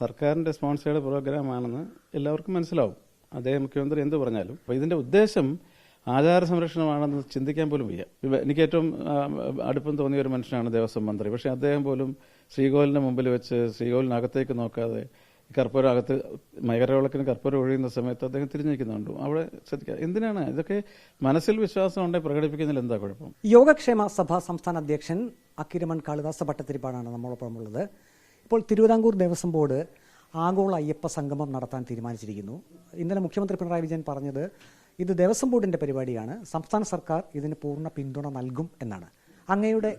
സർക്കാരിന്റെ സ്പോൺസേഡ് പ്രോഗ്രാമാണെന്ന് എല്ലാവർക്കും മനസ്സിലാവും. അദ്ദേഹം മുഖ്യമന്ത്രി എന്ത് പറഞ്ഞാലും. അപ്പോൾ ഇതിന്റെ ഉദ്ദേശം ആചാര സംരക്ഷണമാണെന്ന് ചിന്തിക്കാൻ പോലും വയ്യ. എനിക്ക് ഏറ്റവും അടുപ്പം തോന്നിയ ഒരു മനുഷ്യനാണ് ദേവസ്വം മന്ത്രി. പക്ഷേ അദ്ദേഹം പോലും ശ്രീകോവിലിന്റെ മുമ്പിൽ വെച്ച് ശ്രീകോവിലിനകത്തേക്ക് നോക്കാതെ കർപ്പൂരം അകത്ത് മകരവിളക്കിന് കർപ്പൂരം ഒഴിയുന്ന സമയത്ത് അദ്ദേഹം തിരിഞ്ഞിരിക്കുന്നുണ്ട്. അവിടെ ശ്രദ്ധിക്കുക എന്തിനാണ്? ഇതൊക്കെ മനസ്സിൽ വിശ്വാസം ഉണ്ടെങ്കിൽ പ്രകടിപ്പിക്കുന്നതിൽ എന്താ കുഴപ്പം? യോഗക്ഷേമ സഭ സംസ്ഥാന അധ്യക്ഷൻ അക്കിരമൺ കാളിദാസ ഭട്ടത്തിരിപ്പാടാണ് നമ്മളൊപ്പം ഉള്ളത്. ഇപ്പോൾ തിരുവിതാംകൂർ ദേവസ്വം ബോർഡ് ആഗോള അയ്യപ്പ സംഗമം നടത്താൻ തീരുമാനിച്ചിരിക്കുന്നു. ഇന്നലെ മുഖ്യമന്ത്രി പിണറായി വിജയൻ പറഞ്ഞത് ഇത് ദേവസ്വം ബോർഡിന്റെ പരിപാടിയാണ്. സംസ്ഥാന സർക്കാർ ഇതിന് പൂർണ പിന്തുണ നൽകും എന്നാണ്. അങ്ങയുടെ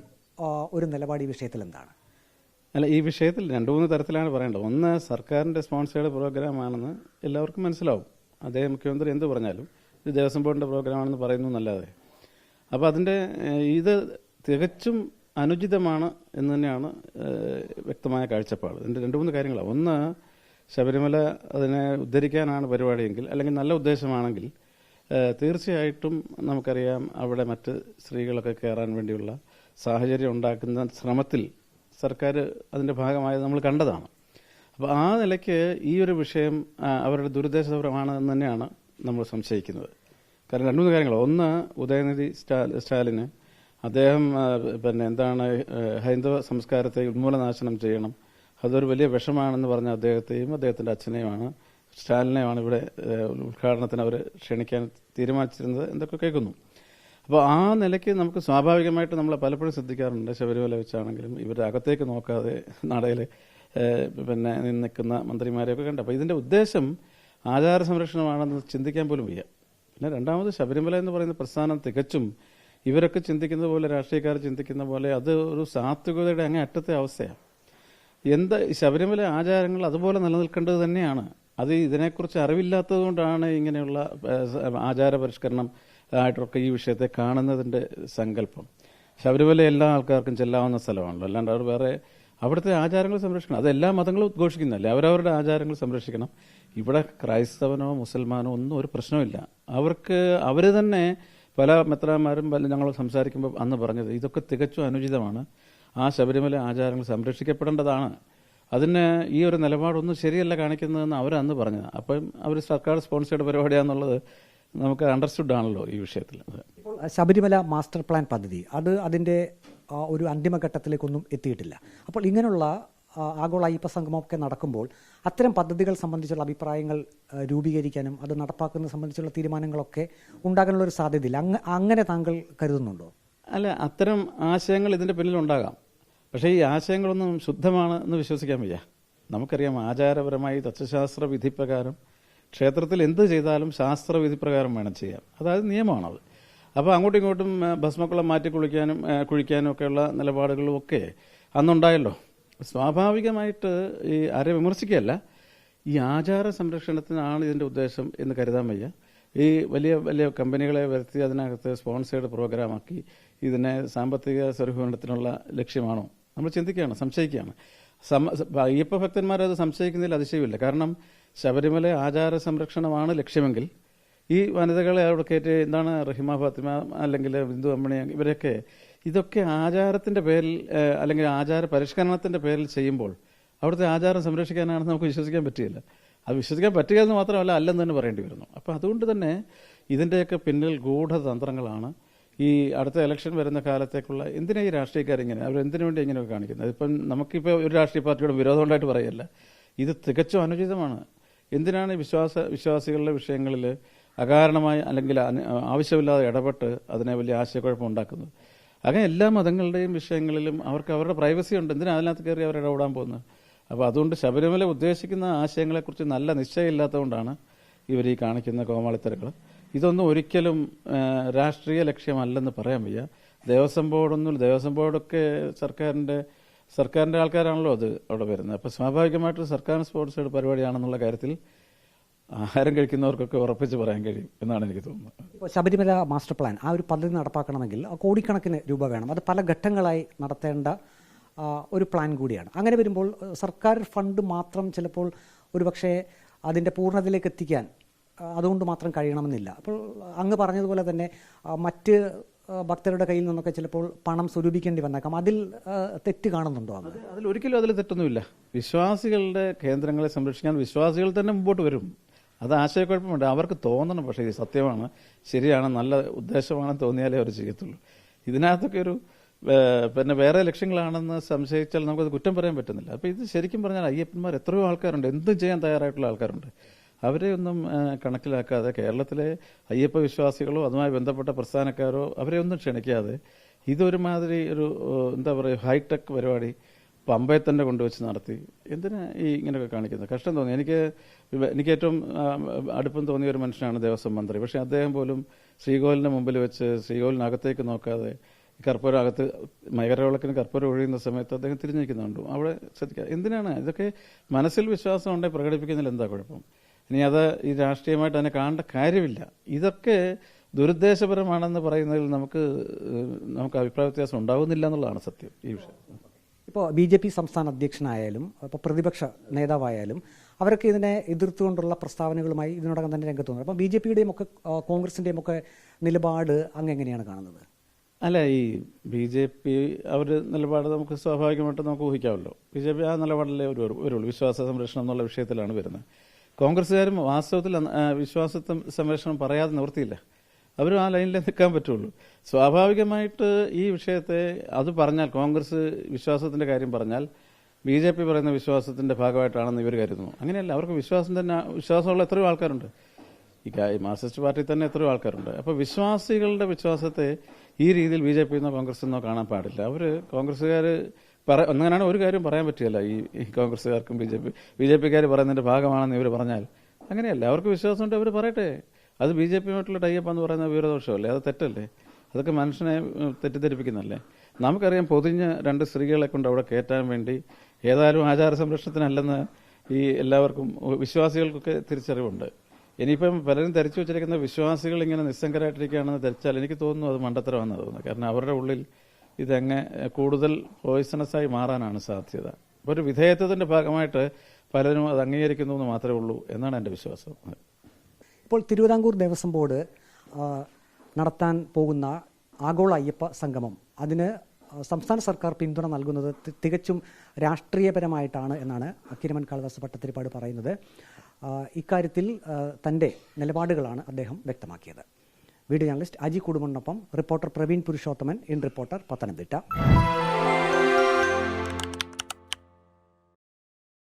ഒരു നിലപാട് ഈ വിഷയത്തിൽ എന്താണ്? അല്ല ഈ വിഷയത്തിൽ രണ്ട് മൂന്ന് തരത്തിലാണ് പറയേണ്ടത്. ഒന്ന് സർക്കാരിന്റെ സ്പോൺസേഡ് പ്രോഗ്രാമാണെന്ന് എല്ലാവർക്കും മനസ്സിലാവും. അദ്ദേഹം മുഖ്യമന്ത്രി എന്ത് പറഞ്ഞാലും ഇത് ദേവസ്വം ബോർഡിന്റെ പ്രോഗ്രാമാണെന്ന് പറയുന്നു എന്നല്ലാതെ. അപ്പോൾ അതിന്റെ ഇത് തികച്ചും അനുചിതമാണ് എന്ന് തന്നെയാണ് വ്യക്തമായ കാഴ്ചപ്പാട്. എന്റെ രണ്ട് മൂന്ന് കാര്യങ്ങളാണ് ഒന്ന് ശബരിമല അതിനെ ഉദ്ധരിക്കാനാണ് പരിപാടിയെങ്കിൽ അല്ലെങ്കിൽ നല്ല ഉദ്ദേശമാണെങ്കിൽ തീർച്ചയായിട്ടും നമുക്കറിയാം അവിടെ മറ്റ് സ്ത്രീകളൊക്കെ കയറാൻ വേണ്ടിയുള്ള സാഹചര്യം ഉണ്ടാക്കുന്ന ശ്രമത്തിൽ സർക്കാർ അതിന്റെ ഭാഗമായത് നമ്മൾ കണ്ടതാണ്. അപ്പോൾ ആ നിലയ്ക്ക് ഈ ഒരു വിഷയം അവരുടെ ദുരുദ്ദേശപരമാണ് എന്ന് തന്നെയാണ് നമ്മൾ സംശയിക്കുന്നത്. കാരണം രണ്ടു മൂന്ന് കാര്യങ്ങൾ ഒന്ന് ഉദയനിധി സ്റ്റാ- സ്റ്റാലിന് അദ്ദേഹം പിന്നെ എന്താണ് ഹൈന്ദവ സംസ്കാരത്തെ ഉന്മൂലനാശനം ചെയ്യണം. അതൊരു വലിയ വിഷമാണെന്ന് പറഞ്ഞ അദ്ദേഹത്തെയും അദ്ദേഹത്തിന്റെ അച്ഛനെയുമാണ് സ്റ്റാലിനെയുമാണ് ഇവിടെ ഉദ്ഘാടനത്തിന് അവർ ക്ഷണിക്കാൻ തീരുമാനിച്ചിരുന്നത് എന്തൊക്കെ കേൾക്കുന്നു. അപ്പോൾ ആ നിലയ്ക്ക് നമുക്ക് സ്വാഭാവികമായിട്ട് നമ്മൾ പലപ്പോഴും ശ്രദ്ധിക്കാറുണ്ട്. ശബരിമല വെച്ചാണെങ്കിലും ഇവരുടെ അകത്തേക്ക് നോക്കാതെ നടയിൽ പിന്നെ നിൽക്കുന്ന മന്ത്രിമാരെയൊക്കെ കണ്ട്. അപ്പോൾ ഇതിന്റെ ഉദ്ദേശം ആചാര സംരക്ഷണമാണെന്ന് ചിന്തിക്കാൻ പോലും വയ്യ. പിന്നെ രണ്ടാമത് ശബരിമല എന്ന് പറയുന്ന പ്രസ്ഥാനം തികച്ചും ഇവരൊക്കെ ചിന്തിക്കുന്ന പോലെ രാഷ്ട്രീയക്കാർ ചിന്തിക്കുന്ന പോലെ അത് ഒരു സാത്വികതയുടെ അങ്ങേ അറ്റത്തെ അവസ്ഥയാണ്. എന്താ ശബരിമല ആചാരങ്ങൾ അതുപോലെ നിലനിൽക്കേണ്ടത് തന്നെയാണ്. അത് ഇതിനെക്കുറിച്ച് അറിവില്ലാത്തത് കൊണ്ടാണ് ഇങ്ങനെയുള്ള ആചാര പരിഷ്കരണം ആയിട്ടൊക്കെ ഈ വിഷയത്തെ കാണുന്നതിന്റെ സങ്കല്പം. ശബരിമല എല്ലാ ആൾക്കാർക്കും ചെല്ലാവുന്ന സ്ഥലമാണല്ലോ. അല്ലാണ്ട് അവർ വേറെ അവിടുത്തെ ആചാരങ്ങൾ സംരക്ഷിക്കണം. അത് എല്ലാ മതങ്ങളും ഉദ്ഘോഷിക്കുന്നതല്ലേ? അവരവരുടെ ആചാരങ്ങൾ സംരക്ഷിക്കണം. ഇവിടെ ക്രൈസ്തവനോ മുസൽമാനോ ഒന്നും ഒരു പ്രശ്നമില്ല അവർക്ക് അവർ തന്നെ പല മെത്രാന്മാരും പല ഞങ്ങൾ സംസാരിക്കുമ്പോൾ അന്ന് പറഞ്ഞത് ഇതൊക്കെ തികച്ചും അനുചിതമാണ്. ആ ശബരിമല ആചാരങ്ങൾ സംരക്ഷിക്കപ്പെടേണ്ടതാണ്. അതിന് ഈ ഒരു നിലപാടൊന്നും ശരിയല്ല കാണിക്കുന്നതെന്ന് അവരന്ന് പറഞ്ഞത്. അപ്പം അവർ സർക്കാർ സ്പോൺസേഡ് പരിപാടിയാന്നുള്ളത് നമുക്ക് അണ്ടർസ്റ്റുഡ് ആണല്ലോ ഈ വിഷയത്തിൽ. ഇപ്പോൾ ശബരിമല മാസ്റ്റർ പ്ലാൻ പദ്ധതി അത് അതിന്റെ ഒരു അന്തിമഘട്ടത്തിലേക്കൊന്നും എത്തിയിട്ടില്ല. അപ്പോൾ ഇങ്ങനെയുള്ള ആഗോള അയ്യപ്പ സംഗമമൊക്കെ നടക്കുമ്പോൾ അത്തരം പദ്ധതികൾ സംബന്ധിച്ചുള്ള അഭിപ്രായങ്ങൾ രൂപീകരിക്കാനും അത് നടപ്പാക്കുന്നത് സംബന്ധിച്ചുള്ള തീരുമാനങ്ങളൊക്കെ ഉണ്ടാകാനുള്ള ഒരു സാധ്യതയില്ല. അങ്ങ് അങ്ങനെ താങ്കൾ കരുതുന്നുണ്ടോ? അല്ല അത്തരം ആശയങ്ങൾ ഇതിന്റെ പിന്നിൽ ഉണ്ടാകാം പക്ഷേ ഈ ആശയങ്ങളൊന്നും ശുദ്ധമാണ് എന്ന് വിശ്വസിക്കാൻ വയ്യ. നമുക്കറിയാം ആചാരപരമായി തത്വശാസ്ത്ര വിധിപ്രകാരം ക്ഷേത്രത്തിൽ എന്ത് ചെയ്താലും ശാസ്ത്രവിധി പ്രകാരം വേണം ചെയ്യാൻ. അതായത് നിയമമാണത്. അപ്പോൾ അങ്ങോട്ടും ഇങ്ങോട്ടും ഭസ്മക്കുളം മാറ്റി കുളിക്കാനും കുഴിക്കാനും ഒക്കെയുള്ള നിലപാടുകളും ഒക്കെ അന്നുണ്ടായല്ലോ. സ്വാഭാവികമായിട്ട് ഈ ആരെ വിമർശിക്കുകയല്ല. ഈ ആചാര സംരക്ഷണത്തിനാണ് ഇതിന്റെ ഉദ്ദേശം എന്ന് കരുതാൻ വയ്യ. ഈ വലിയ വലിയ കമ്പനികളെ വരുത്തി അതിനകത്ത് സ്പോൺസേഡ് പ്രോഗ്രാമാക്കി ഇതിനെ സാമ്പത്തിക സ്വരൂപത്തിനുള്ള ലക്ഷ്യമാണോ? നമ്മൾ ചിന്തിക്കുകയാണ് സംശയിക്കുകയാണ്. അയ്യപ്പ ഭക്തന്മാരത് സംശയിക്കുന്നതിൽ അതിശയമില്ല. കാരണം ശബരിമല ആചാര സംരക്ഷണമാണ് ലക്ഷ്യമെങ്കിൽ ഈ വനിതകളെ അവിടെ കയറ്റി എന്താണ് റഹിമ ഫാത്തിമ അല്ലെങ്കിൽ ബിന്ദു അമ്മണി ഇവരൊക്കെ ഇതൊക്കെ ആചാരത്തിന്റെ പേരിൽ അല്ലെങ്കിൽ ആചാര പരിഷ്കരണത്തിന്റെ പേരിൽ ചെയ്യുമ്പോൾ അവിടുത്തെ ആചാരം സംരക്ഷിക്കാനാണെന്ന് നമുക്ക് വിശ്വസിക്കാൻ പറ്റില്ല അത് വിശ്വസിക്കാൻ പറ്റുക എന്ന് മാത്രമല്ല അല്ലെന്ന് തന്നെ പറയേണ്ടി വരുന്നു. അപ്പോൾ അതുകൊണ്ട് തന്നെ ഇതിന്റെയൊക്കെ പിന്നിൽ ഗൂഢതന്ത്രങ്ങളാണ് ഈ അടുത്ത ഇലക്ഷൻ വരുന്ന കാലത്തേക്കുള്ള എന്തിനാ ഈ അവർ എന്തിനു വേണ്ടി ഇങ്ങനെയൊക്കെ കാണിക്കുന്നത്? ഇപ്പം നമുക്കിപ്പോൾ ഒരു രാഷ്ട്രീയ പാർട്ടിയോട് വിരോധം ഉണ്ടായിട്ട് പറയല്ല. ഇത് തികച്ചും അനുചിതമാണ്. എന്തിനാണ് വിശ്വാസ വിശ്വാസികളുടെ വിഷയങ്ങളിൽ അകാരണമായി അല്ലെങ്കിൽ ആവശ്യമില്ലാതെ ഇടപെട്ട് അതിനെ വലിയ ആശയക്കുഴപ്പം ഉണ്ടാക്കുന്നത്. അങ്ങനെ എല്ലാ മതങ്ങളുടെയും വിഷയങ്ങളിലും അവർക്ക് അവരുടെ പ്രൈവസി ഉണ്ട്. എന്തിനാ അതിനകത്ത് കയറി അവർ ഇടപെടാൻ പോകുന്നത്? അപ്പോൾ അതുകൊണ്ട് ശബരിമല ഉദ്ദേശിക്കുന്ന ആശയങ്ങളെക്കുറിച്ച് നല്ല നിശ്ചയമില്ലാത്തതുകൊണ്ടാണ് ഇവർ ഈ കാണിക്കുന്ന കോമാളിത്തരകൾ ഇതൊന്നും ഒരിക്കലും രാഷ്ട്രീയ ലക്ഷ്യമല്ലെന്ന് പറയാൻ വയ്യ. ദേവസ്വം ബോർഡൊന്നും ദേവസ്വം ബോർഡൊക്കെ സർക്കാരിന്റെ സർക്കാരിന്റെ ആൾക്കാരാണല്ലോ അത് അവിടെ വരുന്നത്. അപ്പോൾ സ്വാഭാവികമായിട്ടും സർക്കാർ സ്പോൺസേഡ് പരിപാടിയാണെന്നുള്ള കാര്യത്തിൽ ആഹാരം കഴിക്കുന്നവർക്കൊക്കെ ഉറപ്പിച്ച് പറയാൻ കഴിയും എന്നാണ് എനിക്ക് തോന്നുന്നത്. ഇപ്പോൾ ശബരിമല മാസ്റ്റർ പ്ലാൻ ആ ഒരു പദ്ധതി നടപ്പാക്കണമെങ്കിൽ കോടിക്കണക്കിന് രൂപ വേണം. അത് പല ഘട്ടങ്ങളായി നടത്തേണ്ട ഒരു പ്ലാൻ കൂടിയാണ്. അങ്ങനെ വരുമ്പോൾ സർക്കാർ ഫണ്ട് മാത്രം ചിലപ്പോൾ ഒരുപക്ഷെ അതിന്റെ പൂർണതയിലേക്ക് എത്തിക്കാൻ അതുകൊണ്ട് മാത്രം കഴിയണമെന്നില്ല. അപ്പോൾ അങ്ങ് പറഞ്ഞതുപോലെ തന്നെ മറ്റ് ഭക്തരുടെ കയ്യിൽ നിന്നൊക്കെ ചിലപ്പോൾ പണം സ്വരൂപിക്കേണ്ടി വന്നേക്കാം. അതിൽ തെറ്റ് കാണുന്നുണ്ടോ അതിൽ ഒരിക്കലും അതിൽ തെറ്റൊന്നുമില്ല. വിശ്വാസികളുടെ കേന്ദ്രങ്ങളെ സംരക്ഷിക്കാൻ വിശ്വാസികൾ തന്നെ മുമ്പോട്ട് വരും. അത് ആശയക്കുഴപ്പമുണ്ട്. അവർക്ക് തോന്നണം പക്ഷേ ഇത് സത്യമാണ്. ശരിയാണ് നല്ല ഉദ്ദേശമാണെന്ന് തോന്നിയാലേ അവർ ചെയ്യത്തുള്ളൂ. ഇതിനകത്തൊക്കെ ഒരു പിന്നെ വേറെ ലക്ഷ്യങ്ങളാണെന്ന് സംശയിച്ചാൽ നമുക്കത് കുറ്റം പറയാൻ പറ്റുന്നില്ല. അപ്പോൾ ഇത് ശരിക്കും പറഞ്ഞാൽ അയ്യപ്പന്മാർ എത്രയോ ആൾക്കാരുണ്ട്. എന്തും ചെയ്യാൻ തയ്യാറായിട്ടുള്ള ആൾക്കാരുണ്ട്. അവരെ ഒന്നും കണക്കിലാക്കാതെ കേരളത്തിലെ അയ്യപ്പ വിശ്വാസികളോ അതുമായി ബന്ധപ്പെട്ട പ്രസ്ഥാനക്കാരോ അവരെ ഒന്നും ക്ഷണിക്കാതെ ഇതൊരുമാതിരി ഒരു എന്താ പറയുക ഹൈടെക് പരിപാടി പമ്പയെ തന്നെ കൊണ്ടുവച്ച് നടത്തി. എന്തിനാ ഈ ഇങ്ങനെയൊക്കെ കാണിക്കുന്നത്? കഷ്ടം തോന്നി. എനിക്ക് എനിക്ക് ഏറ്റവും അടുപ്പം തോന്നിയ ഒരു മനുഷ്യനാണ് ദേവസ്വം മന്ത്രി. പക്ഷേ അദ്ദേഹം പോലും ശ്രീകോലിന്റെ മുമ്പിൽ വെച്ച് ശ്രീകോലിനകത്തേക്ക് നോക്കാതെ കർപ്പൂരം അകത്ത് മകരവിളക്കിന് കർപ്പൂരം ഒഴിയുന്ന സമയത്ത് അദ്ദേഹം തിരിഞ്ഞിരിക്കുന്നുണ്ട്. അവിടെ ശ്രദ്ധിക്കുക എന്തിനാണ്? ഇതൊക്കെ മനസ്സിൽ വിശ്വാസം ഉണ്ടെങ്കിൽ പ്രകടിപ്പിക്കുന്നതിൽ എന്താ കുഴപ്പം? ഇനി അത് ഈ രാഷ്ട്രീയമായിട്ട് അതിനെ കാണേണ്ട കാര്യമില്ല. ഇതൊക്കെ ദുരുദ്ദേശപരമാണെന്ന് പറയുന്നതിൽ നമുക്ക് നമുക്ക് അഭിപ്രായ വ്യത്യാസം ഉണ്ടാകുന്നില്ല എന്നുള്ളതാണ് സത്യം ഈ വിഷയം. ഇപ്പോൾ ബി ജെ പി സംസ്ഥാന അധ്യക്ഷനായാലും ഇപ്പോൾ പ്രതിപക്ഷ നേതാവായാലും അവരൊക്കെ ഇതിനെ എതിർത്തുകൊണ്ടുള്ള പ്രസ്താവനകളുമായി ഇതിനോടകം തന്നെ രംഗത്ത് വന്നു അപ്പോൾ ബി ജെ പിയുടെയും ഒക്കെ കോൺഗ്രസിന്റെയും ഒക്കെ നിലപാട് അങ്ങ് എങ്ങനെയാണ് കാണുന്നത്? അല്ല ഈ ബി ജെ പി അവർ നിലപാട് നമുക്ക് സ്വാഭാവികമായിട്ട് നമുക്ക് ഊഹിക്കാമല്ലോ. ബി ജെ പി ആ നിലപാടിലെ ഒരു വരുള്ളൂ. വിശ്വാസ സംരക്ഷണം എന്നുള്ള വിഷയത്തിലാണ് വരുന്നത്. കോൺഗ്രസ്സുകാരും വാസ്തവത്തിൽ വിശ്വാസ സംരക്ഷണം പറയാതെ നിവൃത്തിയില്ല അവരും ആ ലൈനിലേ നിൽക്കാൻ പറ്റുള്ളൂ. സ്വാഭാവികമായിട്ട് ഈ വിഷയത്തെ അത് പറഞ്ഞാൽ കോൺഗ്രസ് വിശ്വാസത്തിന്റെ കാര്യം പറഞ്ഞാൽ ബി ജെ പി പറയുന്ന വിശ്വാസത്തിന്റെ ഭാഗമായിട്ടാണെന്ന് ഇവർ കരുതുന്നു. അങ്ങനെയല്ല അവർക്ക് വിശ്വാസം തന്നെ വിശ്വാസമുള്ള എത്രയോ ആൾക്കാരുണ്ട്. ഈ മാർക്സിസ്റ്റ് പാർട്ടി തന്നെ എത്രയോ ആൾക്കാരുണ്ട്. അപ്പോൾ വിശ്വാസികളുടെ വിശ്വാസത്തെ ഈ രീതിയിൽ ബി ജെ പി എന്നോ കോൺഗ്രസ് എന്നോ കാണാൻ പാടില്ല. അവർ കോൺഗ്രസ്സുകാർ പറ അങ്ങനെയാണ് ഒരു കാര്യം പറയാൻ പറ്റില്ല. ഈ കോൺഗ്രസ്സുകാർക്കും B J P B J പിക്കാർ പറയുന്നതിന്റെ ഭാഗമാണെന്ന് ഇവർ പറഞ്ഞാൽ അങ്ങനെയല്ല. അവർക്ക് വിശ്വാസമുണ്ട് അവർ പറയട്ടെ. അത് ബി ജെ പിയുമായിട്ടുള്ള ടൈപ്പ് എന്ന് പറയുന്ന വിവരദോഷമല്ലേ? അത് തെറ്റല്ലേ? അതൊക്കെ മനുഷ്യനെ തെറ്റിദ്ധരിപ്പിക്കുന്നല്ലേ? നമുക്കറിയാം പൊതിഞ്ഞ് രണ്ട് സ്ത്രീകളെ കൊണ്ട് അവിടെ കയറ്റാൻ വേണ്ടി ഏതായാലും ആചാര സംരക്ഷണത്തിനല്ലെന്ന് ഈ എല്ലാവർക്കും വിശ്വാസികൾക്കൊക്കെ തിരിച്ചറിവുണ്ട്. ഇനിയിപ്പം പലരും ധരിച്ചു വെച്ചിരിക്കുന്ന വിശ്വാസികൾ ഇങ്ങനെ നിസ്സംഗരായിട്ടിരിക്കുകയാണെന്ന് ധരിച്ചാൽ എനിക്ക് തോന്നുന്നു അത് മണ്ടത്തരമാണെന്ന് തോന്നുന്നു കാരണം അവരുടെ ഉള്ളിൽ ഇതങ്ങ് കൂടുതൽ പോയിസണസായി മാറാനാണ് സാധ്യത. ഒരു വിധേയത്വത്തിന്റെ ഭാഗമായിട്ട് പലരും അത് അംഗീകരിക്കുന്നു എന്ന് മാത്രമേ ഉള്ളൂ എന്നാണ് എന്റെ വിശ്വാസം. ഇപ്പോൾ തിരുവിതാംകൂർ ദേവസ്വം ബോർഡ് നടത്താൻ പോകുന്ന ആഗോള അയ്യപ്പ സംഗമം. അതിന് സംസ്ഥാന സർക്കാർ പിന്തുണ നൽകുന്നത് തികച്ചും രാഷ്ട്രീയപരമായിട്ടാണ് എന്നാണ് അക്കിരമൻ കാളിദാസ് ഭട്ടത്തിരിപ്പാട് പറയുന്നത്. ഇക്കാര്യത്തിൽ തന്റെ നിലപാടുകളാണ് അദ്ദേഹം വ്യക്തമാക്കിയത്. Video journalist Aji കുടുംബനൊപ്പം reporter Praveen Purushothaman in reporter Pathanamthitta.